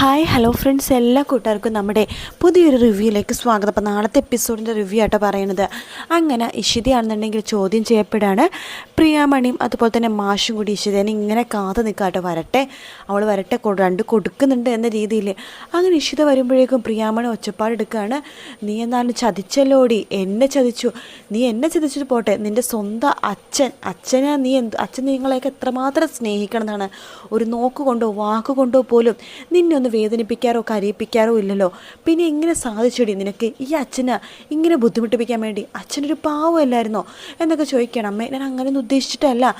Hi hello friends എല്ലാ കൂട്ടുകാർക്കും നമ്മുടെ പുതിയൊരു റിവ്യൂയിലേക്ക് സ്വാഗതം. അപ്പോൾ നാളത്തെ എപ്പിസോഡിന്റെ റിവ്യൂ ആയിട്ട് പറയുന്നത്. അങ്ങനെ ഇഷിതയാണെന്നുണ്ടെങ്കിൽ ചോദ്യം ചെയ്യപ്പെടാണ് പ്രിയാമണിയും അതുപോലെ തന്നെ മാഷും കൂടി ഇഷിതേനെ ഇങ്ങനെ കാത്തു നിൽക്കാട്ടോ വരട്ടെ. അവൾ വരട്ടെ. രണ്ട് കൊടുക്കുന്നുണ്ട് എന്ന രീതിയിൽ. അങ്ങനെ ഇഷിത വരുമ്പോഴേക്കും പ്രിയാമണി ഒച്ചപ്പാടെടുക്കുകയാണ് നീ എന്നാലും ചതിച്ചല്ലോടി. എന്നെ ചതിച്ചു. നീ എന്നെ ചതിച്ചിട്ട് പോട്ടെ. നിന്റെ സ്വന്തം അച്ഛൻ അച്ഛനെ നീ എന്ത് അച്ഛൻ നിങ്ങളെയൊക്കെ എത്രമാത്രം സ്നേഹിക്കണം എന്നാണ്. ഒരു നോക്കുകൊണ്ടോ വാക്കുകൊണ്ടോ വാക്ക് കൊണ്ടോ പോലും നിന്നെ ഒന്ന് വേദനിപ്പിക്കാറോ കരയിപ്പിക്കാറോ ഇല്ലല്ലോ. പിന്നെ എങ്ങനെ സാധിച്ചടി നിനക്ക്? ഈ അച്ഛന് ഇങ്ങനെ ബുദ്ധിമുട്ടിപ്പിക്കാൻ വേണ്ടി? അച്ഛനൊരു പാവമല്ലായിരുന്നോ? എന്നൊക്കെ ചോദിക്കണം അമ്മ ഞാൻ അങ്ങനെയൊന്നും ഉദ്ദേശിച്ചിട്ടല്ല.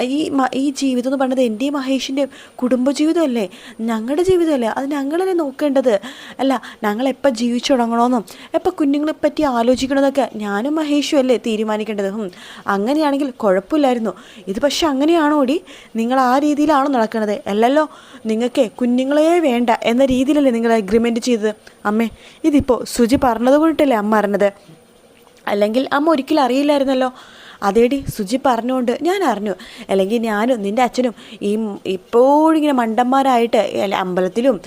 ഈ ഈ ജീവിതം എന്ന് പറയുന്നത് എന്റെയും മഹേഷിന്റെയും കുടുംബജീവിതമല്ലേ? ഞങ്ങളുടെ ജീവിതമല്ലേ? അത് ഞങ്ങളല്ലേ നോക്കേണ്ടത്. അല്ല ഞങ്ങൾ എപ്പോൾ ജീവിച്ചു തുടങ്ങണമെന്നും എപ്പോൾ കുഞ്ഞുങ്ങളെ പറ്റി ആലോചിക്കണമെന്നൊക്കെ ഞാനും മഹേഷും അല്ലേ തീരുമാനിക്കേണ്ടത്? അങ്ങനെയാണെങ്കിൽ കുഴപ്പമില്ലായിരുന്നു. ഇത് പക്ഷെ അങ്ങനെയാണോടി? നിങ്ങൾ ആ രീതിയിലാണോ നടക്കുന്നത് അല്ലല്ലോ നിങ്ങൾക്ക് കുഞ്ഞുങ്ങളെ വേണ്ട എന്ന രീതിയിലല്ലേ നിങ്ങൾ അഗ്രിമെന്റ് ചെയ്തത്? അമ്മേ ഇതിപ്പോൾ സുജി പറഞ്ഞത് അമ്മ അറിഞ്ഞത്? അല്ലെങ്കിൽ അമ്മ ഒരിക്കലും അറിയില്ലായിരുന്നല്ലോ? അതേടി സുജി പറഞ്ഞുകൊണ്ട് ഞാൻ അറിഞ്ഞു. അല്ലെങ്കിൽ ഞാനും നിന്റെ അച്ഛനും ഈ ഇപ്പോഴിങ്ങനെ മണ്ടന്മാരായിട്ട് അമ്പലത്തിലും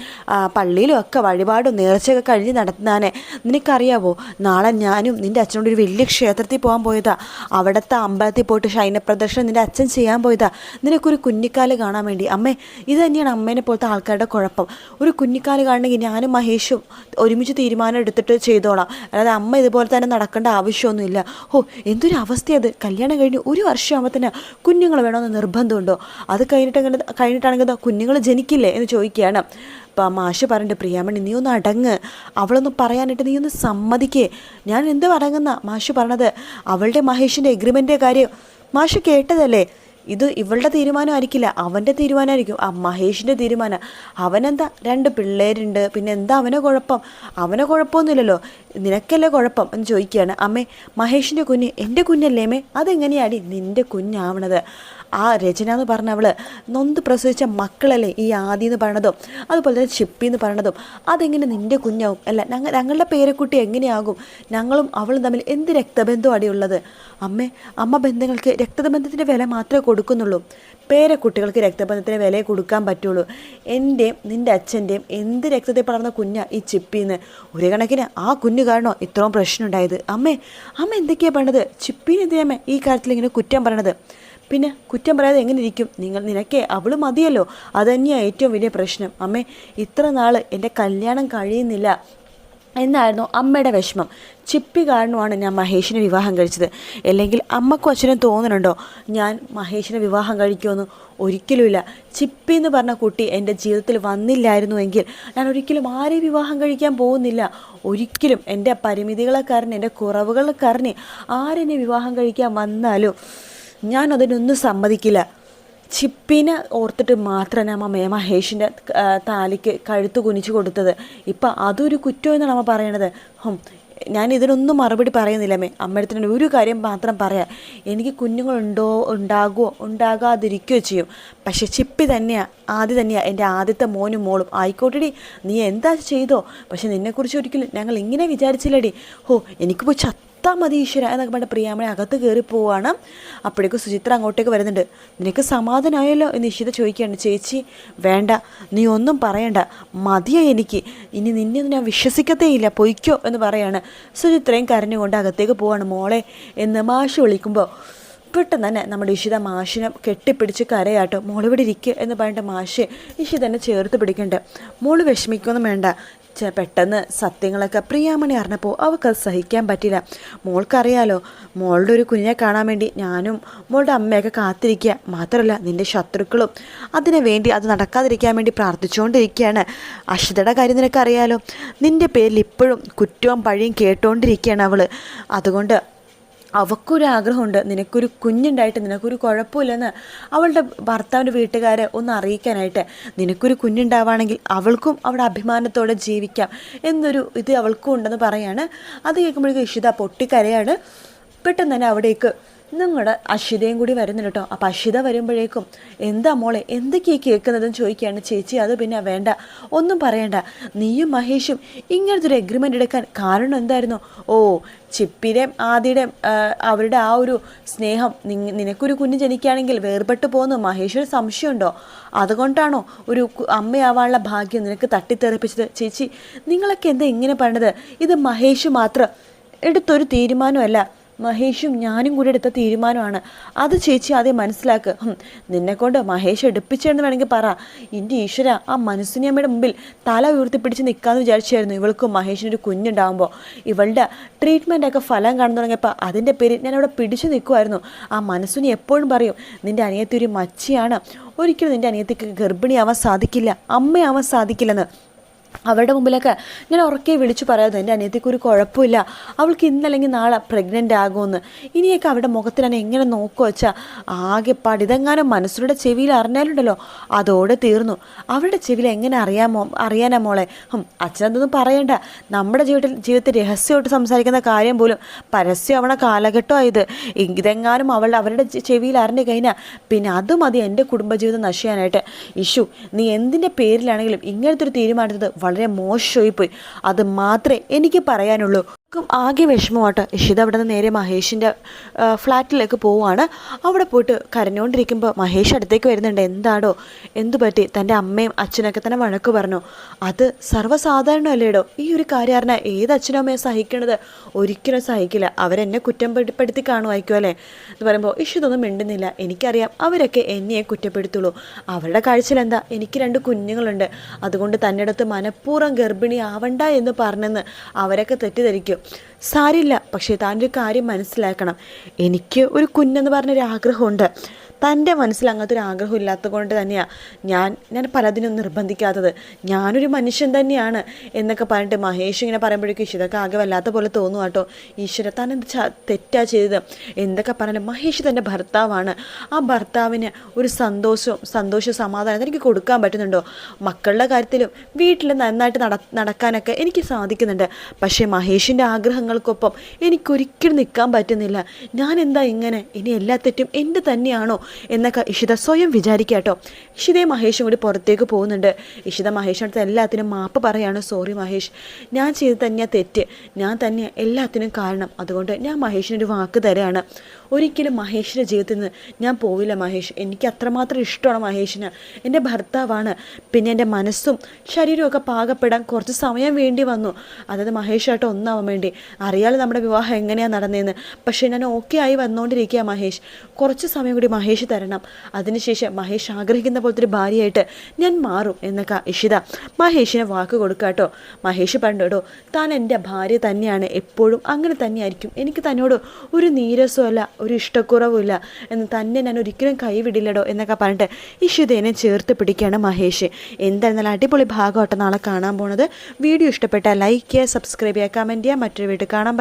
പള്ളിയിലും ഒക്കെ വഴിപാടും നേർച്ചയൊക്കെ കഴിഞ്ഞ് നടത്തുന്നതാണ് നിനക്കറിയാവോ നാളെ ഞാനും നിന്റെ അച്ഛനോട് ഒരു വലിയ ക്ഷേത്രത്തിൽ പോകാൻ പോയതാ. അവിടുത്തെ അമ്പലത്തിൽ പോയിട്ട് ശൈനപ്രദർശനം നിന്റെ അച്ഛൻ ചെയ്യാൻ പോയതാ. നിനക്കൊരു കുഞ്ഞിക്കാൽ കാണാൻ വേണ്ടി. അമ്മേ ഇത് തന്നെയാണ് അമ്മേനെ പോലത്തെ ആൾക്കാരുടെ കുഴപ്പം. ഒരു കുഞ്ഞിക്കാൽ കാണണമെങ്കിൽ ഞാനും മഹേഷും ഒരുമിച്ച് തീരുമാനം എടുത്തിട്ട് ചെയ്തോളാം. അല്ലാതെ അമ്മ ഇതുപോലെ തന്നെ നടക്കേണ്ട ആവശ്യമൊന്നുമില്ല. ഓ എന്തൊരു അവസ്ഥയത് കല്യാണം കഴിഞ്ഞ് ഒരു വർഷമാകുമ്പോൾ തന്നെ കുഞ്ഞുങ്ങൾ വേണമെന്ന് നിർബന്ധമുണ്ടോ? അത് കഴിഞ്ഞിട്ട് കഴിഞ്ഞിട്ടാണെങ്കിൽ കുഞ്ഞുങ്ങൾ ജനിക്കില്ലേ എന്ന് ചോദിക്കുകയാണ്. അപ്പം മാഷ് പറഞ്ഞിട്ട് പ്രിയാമണി നീ ഒന്ന് അടങ്ങ്. അവളൊന്ന് പറയാനായിട്ട് നീ ഒന്ന് സമ്മതിക്കേ. ഞാൻ എന്ത് അടങ്ങുന്ന? മാഷ് പറഞ്ഞത് അവളുടെ മഹേഷിന്റെ എഗ്രിമെന്റ് കാര്യം. മാഷ് കേട്ടതല്ലേ? ഇത് ഇവളുടെ തീരുമാനമായിരിക്കില്ല അവന്റെ തീരുമാനമായിരിക്കും. ആ മഹേഷിന്റെ തീരുമാനം. അവനെന്താ രണ്ട് പിള്ളേരുണ്ട് പിന്നെ എന്താ അവനെ കുഴപ്പം? അവനെ കുഴപ്പമൊന്നുമില്ലല്ലോ. നിനക്കല്ലേ കുഴപ്പം? എന്ന് ചോദിക്കുകയാണ്. അമ്മേ മഹേഷിന്റെ കുഞ്ഞ് എന്റെ കുഞ്ഞല്ലേ അമ്മേ? അതെങ്ങനെയാടി നിന്റെ കുഞ്ഞാവണത്? ആ രചന എന്ന് പറഞ്ഞ അവൾ നൊന്ത് പ്രസവിച്ച മക്കളല്ലേ ഈ ആദി എന്ന് പറയണതും? അതുപോലെ തന്നെ ഷിപ്പി എന്ന് പറയണതും. അതെങ്ങനെ നിന്റെ കുഞ്ഞാവും? അല്ല ഞങ്ങൾ ഞങ്ങളുടെ പേരക്കുട്ടി എങ്ങനെയാകും? ഞങ്ങളും അവളും തമ്മിൽ എന്ത് രക്തബന്ധം അടിയുള്ളത് അമ്മേ അമ്മ ബന്ധങ്ങൾക്ക് രക്തബന്ധത്തിന്റെ വില മാത്രമേ കൊടുക്കുന്നുള്ളൂ. പേരക്കുട്ടികൾക്ക് രക്തബന്ധത്തിന് വില കൊടുക്കാൻ പറ്റുള്ളൂ. എന്റെയും നിന്റെ അച്ഛന്റെയും എന്ത് രക്തത്തിൽ പടർന്ന കുഞ്ഞാ ഈ ചിപ്പിന്ന് ഒരു കണക്കിന് ആ കുഞ്ഞ് കാരണോ ഇത്രയും പ്രശ്നം ഉണ്ടായത്? അമ്മേ അമ്മ എന്തൊക്കെയാണ് പറയണത് ചിപ്പീന് എന്തിനാമേ ഈ കാര്യത്തിൽ ഇങ്ങനെ കുറ്റം പറയണത്? പിന്നെ കുറ്റം പറയാതെ എങ്ങനെ ഇരിക്കും? നിങ്ങൾ നിനക്കേ അവൾ മതിയല്ലോ. അതന്നെയാണ് തന്നെയാണ് ഏറ്റവും വലിയ പ്രശ്നം. അമ്മേ ഇത്ര നാൾ എന്റെ കല്യാണം കഴിയുന്നില്ല എന്നായിരുന്നു അമ്മയുടെ വിഷമം. ചിപ്പി കാരണമാണ് ഞാൻ മഹേഷിനെ വിവാഹം കഴിച്ചത്. അല്ലെങ്കിൽ അമ്മക്കും അച്ഛനും തോന്നുന്നുണ്ടോ ഞാൻ മഹേഷിനെ വിവാഹം കഴിക്കുമെന്ന് ഒരിക്കലുമില്ല. ചിപ്പി എന്ന് പറഞ്ഞ കുട്ടി എന്റെ ജീവിതത്തിൽ വന്നില്ലായിരുന്നുവെങ്കിൽ ഞാൻ ഒരിക്കലും ആരെയും വിവാഹം കഴിക്കാൻ പോകുന്നില്ല. ഒരിക്കലും എന്റെ പരിമിതികളെ കാരണം എന്റെ കുറവുകളെ കാരണം ആരെന്നെ വിവാഹം കഴിക്കാൻ വന്നാലും ഞാൻ അതിനൊന്നും സമ്മതിക്കില്ല. ചിപ്പിനെ ഓർത്തിട്ട് മാത്രമാണ് അമ്മ മേമഹേഷിന്റെ താലിക്ക് കഴുത്ത് കുനിച്ചു കൊടുത്തത്. ഇപ്പം അതൊരു കുറ്റം എന്നാണ് അമ്മ പറയണത്. ഞാൻ ഇതിനൊന്നും മറുപടി പറയുന്നില്ല അമ്മയത്തിന് ഒരു കാര്യം മാത്രം പറയാം. എനിക്ക് കുഞ്ഞുങ്ങളുണ്ടോ ഉണ്ടാകുമോ ഉണ്ടാകാതിരിക്കുകയോ ചെയ്യും. പക്ഷെ ചിപ്പി തന്നെയാണ് ആദ്യം തന്നെയാണ് എന്റെ ആദ്യത്തെ മോനും മോളും. ആയിക്കോട്ടെടി നീ എന്താ ചെയ്തോ? പക്ഷെ നിന്നെക്കുറിച്ച് ഒരിക്കലും ഞങ്ങൾ ഇങ്ങനെ വിചാരിച്ചില്ലടി. ഹോ എനിക്കിപ്പോൾ ചത്ത എത്താ മതി ഈശ്വര എന്നൊക്കെ പറഞ്ഞ പ്രിയാമണി അകത്ത് കയറി പോവാണ്. അപ്പോഴേക്കും സുചിത്ര അങ്ങോട്ടേക്ക് വരുന്നുണ്ട്. നിനക്ക് സമാധാനമായല്ലോ എന്ന് ഇഷിത ചോദിക്കുകയാണ്. ചേച്ചി വേണ്ട നീ ഒന്നും പറയണ്ട. മതിയായി എനിക്ക്? ഇനി നിന്നെയൊന്നും ഞാൻ വിശ്വസിക്കത്തേ ഇല്ല. പൊയ്ക്കോ എന്ന് പറയാണ്. സുചിത്രയും കരഞ്ഞുകൊണ്ട് അകത്തേക്ക് പോവാണ്. മോളെ എന്ന് മാഷ് വിളിക്കുമ്പോൾ പെട്ടെന്ന് തന്നെ നമ്മുടെ ഇഷിത മാഷിനെ കെട്ടിപ്പിടിച്ച് കരയാട്ടോ. മോളിവിടെ ഇരിക്കുക എന്ന് പറഞ്ഞിട്ട് മാഷെ ഇഷിതന്നെ ചേർത്ത് പിടിക്കണ്ടേ. മോൾ വിഷമിക്കൊന്നും വേണ്ട. പെട്ടെന്ന് സത്യങ്ങളൊക്കെ പ്രിയാമണി അറിഞ്ഞപ്പോൾ അവൾക്കത് സഹിക്കാൻ പറ്റില്ല. മോൾക്കറിയാലോ മോളുടെ ഒരു കുഞ്ഞിനെ കാണാൻ വേണ്ടി ഞാനും മോളുടെ അമ്മയൊക്കെ കാത്തിരിക്കുക. മാത്രമല്ല നിന്റെ ശത്രുക്കളും അതിനു വേണ്ടി അത് നടക്കാതിരിക്കാൻ വേണ്ടി പ്രാർത്ഥിച്ചുകൊണ്ടിരിക്കുകയാണ്. അഷിതയുടെ കാര്യം നിനക്കറിയാലോ നിന്റെ പേരിൽ ഇപ്പോഴും കുറ്റവും പഴിയും കേട്ടുകൊണ്ടിരിക്കുകയാണ് അവൾ അതുകൊണ്ട് അവൾക്കൊരു ആഗ്രഹമുണ്ട്. നിനക്കൊരു കുഞ്ഞുണ്ടായിട്ട് നിനക്കൊരു കുഴപ്പമില്ലെന്ന് അവളുടെ ഭർത്താവിന്റെ വീട്ടുകാരെ ഒന്ന് അറിയിക്കാനായിട്ട്. നിനക്കൊരു കുഞ്ഞുണ്ടാവുകയാണെങ്കിൽ അവൾക്കും അവിടെ അഭിമാനത്തോടെ ജീവിക്കാം എന്നൊരു ഇത് അവൾക്കും ഉണ്ടെന്ന് പറയാണ്. അത് കേൾക്കുമ്പോഴേക്കും ഇഷിത പൊട്ടിക്കരയാണ്. പെട്ടെന്ന് തന്നെ അവിടേക്ക് നിങ്ങളുടെ അഷിതയും കൂടി വരുന്നുണ്ട് കേട്ടോ അപ്പം അഷിത വരുമ്പോഴേക്കും എന്താ മോളെ എന്തൊക്കെയാ കേൾക്കുന്നതെന്ന് ചോദിക്കുകയാണ് ചേച്ചി. അത് പിന്നെ വേണ്ട ഒന്നും പറയണ്ട. നീയും മഹേഷും ഇങ്ങനത്തെ ഒരു എഗ്രിമെന്റ് എടുക്കാൻ കാരണം എന്തായിരുന്നു? ഓ ചിപ്പിയുടെയും ആദിയുടെയും അവരുടെ ആ ഒരു സ്നേഹം. നിനക്കൊരു കുഞ്ഞ് ജനിക്കുകയാണെങ്കിൽ വേർപെട്ട് പോകുന്നു. മഹേഷൊരു സംശയമുണ്ടോ? അതുകൊണ്ടാണോ ഒരു അമ്മയാവാനുള്ള ഭാഗ്യം നിനക്ക് തട്ടിത്തെറിപ്പിച്ചത്? ചേച്ചി നിങ്ങളൊക്കെ എന്താ ഇങ്ങനെ പറയണത്? ഇത് മഹേഷ് മാത്രം എടുത്തൊരു തീരുമാനമല്ല. മഹേഷും ഞാനും കൂടി എടുത്ത തീരുമാനമാണ്. അത് ചേച്ചി ആദ്യം മനസ്സിലാക്ക്. നിന്നെക്കൊണ്ട് മഹേഷ് എടുപ്പിച്ചെന്ന് വേണമെങ്കിൽ പറ. എന്റെ ഈശ്വര ആ മനസ്സിനിയമ്മയുടെ മുമ്പിൽ തല ഉയർത്തിപ്പിടിച്ച് നിൽക്കാമെന്ന് വിചാരിച്ചായിരുന്നു ഇവൾക്കും മഹേഷിനൊരു കുഞ്ഞുണ്ടാകുമ്പോൾ ഇവളുടെ ട്രീറ്റ്മെന്റൊക്കെ ഫലം കാണുന്നു തുടങ്ങിയപ്പോൾ അതിന്റെ പേരിൽ ഞാൻ അവിടെ പിടിച്ചു നിൽക്കുമായിരുന്നു ആ മനസ്സിനി എപ്പോഴും പറയും നിന്റെ അനിയത്തി ഒരു മച്ചിയാണ്. ഒരിക്കലും നിന്റെ അനിയത്തിക്ക് ഗർഭിണിയാവാൻ സാധിക്കില്ല അമ്മയാവാൻ സാധിക്കില്ലെന്ന്. അവരുടെ മുമ്പിലൊക്കെ ഞാൻ ഉറക്കെ വിളിച്ചു പറയാതെ എന്റെ അനിയത്തിക്ക് ഒരു കുഴപ്പമില്ല. അവൾക്ക് ഇന്നല്ലെങ്കിൽ നാളെ പ്രഗ്നന്റ് ആകുമെന്ന്. ഇനിയൊക്കെ അവരുടെ മുഖത്തിൽ ഞാൻ എങ്ങനെ നോക്കുക വെച്ചാൽ ആകെ പടിതങ്ങാനും മനസ്സിലൂടെ ചെവിയിൽ അറിഞ്ഞാലുണ്ടല്ലോ. അതോടെ തീർന്നു. അവരുടെ ചെവിയിൽ എങ്ങനെ അറിയാമോ അറിയാനാ മോളെ? അച്ഛനെന്തൊന്നും പറയണ്ട. നമ്മുടെ ജീവിതത്തിൽ ജീവിതത്തിൽ രഹസ്യമായിട്ട് സംസാരിക്കുന്ന കാര്യം പോലും പരസ്യമാവണ കാലഘട്ടമായത്. ഇതെങ്ങാനും അവൾ അവരുടെ ചെവിയിൽ അറിഞ്ഞു കഴിഞ്ഞാൽ പിന്നെ അത് മതി എന്റെ കുടുംബജീവിതം നശിക്കാനായിട്ട് ഇഷു നീ എന്തിന്റെ പേരിലാണെങ്കിലും ഇങ്ങനത്തെ ഒരു തീരുമാനത്തത് വളരെ മോശമായി പോയി അത് മാത്രമേ എനിക്ക് പറയാനുള്ളൂ. ക്കും ആകെ വിഷമമായിട്ട് ഇഷിത അവിടെ നിന്ന് നേരെ മഹേഷിന്റെ ഫ്ലാറ്റിലേക്ക് പോവുകയാണ് അവിടെ പോയിട്ട് കരഞ്ഞുകൊണ്ടിരിക്കുമ്പോൾ മഹേഷ് അടുത്തേക്ക് വരുന്നുണ്ട്. എന്താടോ എന്തു പറ്റി? തന്റെ അമ്മയും അച്ഛനൊക്കെ തന്നെ വഴക്ക് പറഞ്ഞു. അത് സർവസാധാരണമല്ലേടോ? ഈ ഒരു കാര്യം അറിഞ്ഞാൽ ഏത് അച്ഛനും അമ്മയും സഹിക്കണത്? ഒരിക്കലും സഹിക്കില്ല. അവരെന്നെ കുറ്റം പെടുത്തി- പെടുത്തി കാണുമായിരിക്കും അല്ലേ? എന്ന് പറയുമ്പോൾ ഇഷിതൊന്നും മിണ്ടുന്നില്ല. എനിക്കറിയാം അവരൊക്കെ എന്നെ കുറ്റപ്പെടുത്തുള്ളൂ. അവരുടെ കാഴ്ചയിൽ എന്താ? എനിക്ക് രണ്ട് കുഞ്ഞുങ്ങളുണ്ട്. അതുകൊണ്ട് തന്നെ അടുത്ത് മനഃപൂർവം ഗർഭിണി ആവണ്ട എന്ന് പറഞ്ഞെന്ന് അവരൊക്കെ തെറ്റിദ്ധരിക്കും. സാരില്ല പക്ഷേ താനൊരു കാര്യം മനസ്സിലാക്കണം. എനിക്ക് ഒരു കുഞ്ഞെന്ന് പറഞ്ഞൊരു ആഗ്രഹമുണ്ട് തന്റെ മനസ്സിൽ അങ്ങനത്തെ ഒരു ആഗ്രഹം ഇല്ലാത്തത് കൊണ്ട് തന്നെയാണ് ഞാൻ ഞാൻ പലതിനും നിർബന്ധിക്കാത്തത്. ഞാനൊരു മനുഷ്യൻ തന്നെയാണ് എന്നൊക്കെ പറഞ്ഞിട്ട് മഹേഷ് ഇങ്ങനെ പറയുമ്പോഴേക്കും ഇതൊക്കെ ആകെ വല്ലാത്ത പോലെ തോന്നും കേട്ടോ. ഈശ്വര താൻ എന്ത് തെറ്റാ ചെയ്തത്? എന്തൊക്കെ പറഞ്ഞാലും മഹേഷ് തന്റെ ഭർത്താവാണ്. ആ ഭർത്താവിന് ഒരു സന്തോഷവും സന്തോഷ സമാധാനം എനിക്ക് കൊടുക്കാൻ പറ്റുന്നുണ്ടോ? മക്കളുടെ കാര്യത്തിലും വീട്ടിൽ നന്നായിട്ട് നട നടക്കാനൊക്കെ എനിക്ക് സാധിക്കുന്നുണ്ട്. പക്ഷേ മഹേഷിന്റെ ആഗ്രഹങ്ങൾക്കൊപ്പം എനിക്കൊരിക്കലും നിൽക്കാൻ പറ്റുന്നില്ല. ഞാൻ എന്താ ഇങ്ങനെ? ഇനി എല്ലാ തെറ്റും എന്റെ തന്നെയാണോ? എന്നൊക്കെ ഇഷിത സ്വയം വിചാരിക്കാട്ടോ ഇഷിതയും മഹേഷും കൂടി പുറത്തേക്ക് പോകുന്നുണ്ട്. ഇഷിത മഹേഷിനടുത്ത് എല്ലാത്തിനും മാപ്പ് പറയാണ്. സോറി മഹേഷ് ഞാൻ ചെയ്ത് തന്നെയാ തെറ്റ്. ഞാൻ തന്നെ എല്ലാത്തിനും കാരണം. അതുകൊണ്ട് ഞാൻ മഹേഷിനൊരു വാക്ക് തരാണ്. ഒരിക്കലും മഹേഷിന്റെ ജീവിതത്തിൽ നിന്ന് ഞാൻ പോവില്ല മഹേഷ്. എനിക്ക് അത്രമാത്രം ഇഷ്ടമാണ് മഹേഷിന്. എന്റെ ഭർത്താവാണ്. പിന്നെ എന്റെ മനസ്സും ശരീരമൊക്കെ പാകപ്പെടാൻ കുറച്ച് സമയം വേണ്ടി വന്നു. അതായത് മഹേഷായിട്ട് ഒന്നാവാൻ വേണ്ടി. അറിയാതെ നമ്മുടെ വിവാഹം എങ്ങനെയാണ് നടന്നതെന്ന് പക്ഷേ ഞാൻ ഓക്കെ ആയി വന്നുകൊണ്ടിരിക്കുക മഹേഷ്. കുറച്ച് സമയം കൂടി മഹേഷ് തരണം. അതിനുശേഷം മഹേഷ് ആഗ്രഹിക്കുന്ന പോലത്തെ ഒരു ഭാര്യയായിട്ട് ഞാൻ മാറും എന്നൊക്കെ ഇഷിത മഹേഷിനെ വാക്ക് കൊടുക്കാട്ടോ മഹേഷ് പണ്ടോടോ താൻ എന്റെ ഭാര്യ തന്നെയാണ്. എപ്പോഴും അങ്ങനെ തന്നെയായിരിക്കും. എനിക്ക് തന്നോട് ഒരു നീരസമല്ല ഒരു ഇഷ്ടക്കുറവുമില്ല. എന്ന് തന്നെ ഞാൻ ഒരിക്കലും കൈവിടില്ലടോ എന്നൊക്കെ പറഞ്ഞിട്ട് ഇഷിതേനെ ചേർത്ത് പിടിക്കുകയാണ് മഹേഷ്. എന്തായിരുന്നാലും അടിപൊളി ഭാഗമായിട്ട് നാളെ കാണാൻ പോണത്. വീഡിയോ ഇഷ്ടപ്പെട്ടാൽ ലൈക്ക് ചെയ്യുക സബ്സ്ക്രൈബ് ചെയ്യുക കമന്റ് ചെയ്യുക. മറ്റൊരു വീട്ടിൽ കാണാൻ